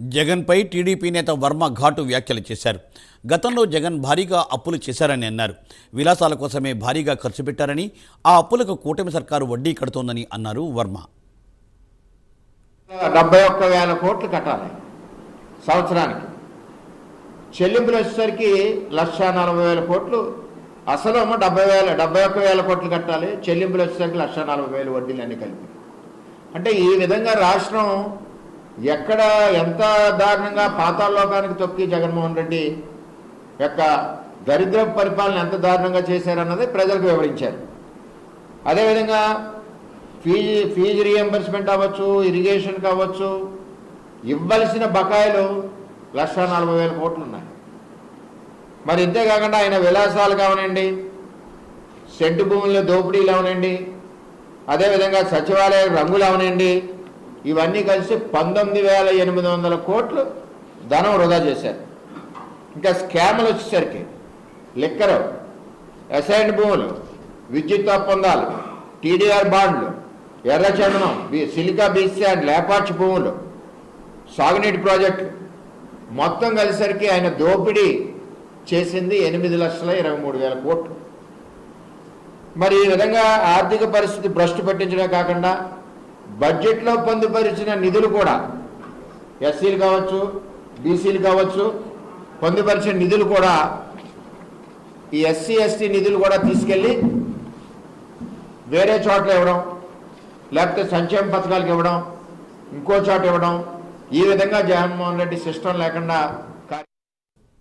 జగన్పై టీడీపీ నేత వర్మ ఘాటు వ్యాఖ్యలు చేశారు. గతంలో జగన్ భారీగా అప్పులు చేశారని అన్నారు. విలాసాల కోసమే భారీగా ఖర్చు పెట్టారని ఆ అప్పులకు కూటమి సర్కారు వడ్డీ కడుతోందని అన్నారు వర్మ. డెబ్బై ఒక్క వేల కోట్లు కట్టాలి సంవత్సరానికి. చెల్లింపులు వచ్చేసరికి లక్ష నలభై వేల కోట్లు. అసలు డెబ్బై వేల డెబ్బై ఒక్క వేల కోట్లు కట్టాలి. చెల్లింపులు వచ్చేసరికి లక్ష నలభై వేలు వడ్డీలు అన్నీ కలిపి. అంటే ఈ విధంగా రాష్ట్రం ఎక్కడ ఎంత దారుణంగా పాతాళలోకానికి తొక్కి జగన్మోహన్ రెడ్డి యొక్క దరిద్ర పరిపాలన ఎంత దారుణంగా చేశారన్నది ప్రజలకు వివరించారు. అదేవిధంగా ఫీజు ఫీజు రియంబర్స్మెంట్ అవ్వచ్చు ఇరిగేషన్ కావచ్చు ఇవ్వాల్సిన బకాయిలు లక్ష నలభై వేల కోట్లు ఉన్నాయి మరి ఇంతేకాకుండా ఆయన విలాసాలు కావనండి సెంటు భూముల దోపిడీలు అవనండి అదేవిధంగా సచివాలయ రంగులు అవనండి ఇవన్నీ కలిసి పంతొమ్మిది వేల ఎనిమిది వందల కోట్లు ధనం వృధా చేశారు. ఇంకా స్కామ్లు వచ్చేసరికి లిక్కరు అసైన్ భూములు విద్యుత్ ఒప్పందాలు టీడీఆర్ బాండ్లు ఎర్రచందనం బి- సిలికా బీసీ అండ్ లేపాచి భూములు సాగునీటి ప్రాజెక్టులు మొత్తం కలిసరికి ఆయన దోపిడీ చేసింది ఎనిమిది లక్షల ఇరవై మూడు వేల కోట్లు. మరి ఈ విధంగా ఆర్థిక పరిస్థితి భ్రష్టు పట్టించడమే కాకుండా బడ్జెట్లో పొందుపరిచిన నిధులు కూడా ఎస్సీలు కావచ్చు బీసీలు కావచ్చు పొందుపరిచిన నిధులు కూడా ఈ ఎస్సీ ఎస్టీ నిధులు కూడా తీసుకెళ్ళి వేరే చోట్ల ఇవ్వడం లేకపోతే సంక్షేమ పథకాలకు ఇవ్వడం ఇంకో చోట ఇవ్వడం ఈ విధంగా జగన్మోహన్ రెడ్డి సిస్టమ్ లేకుండా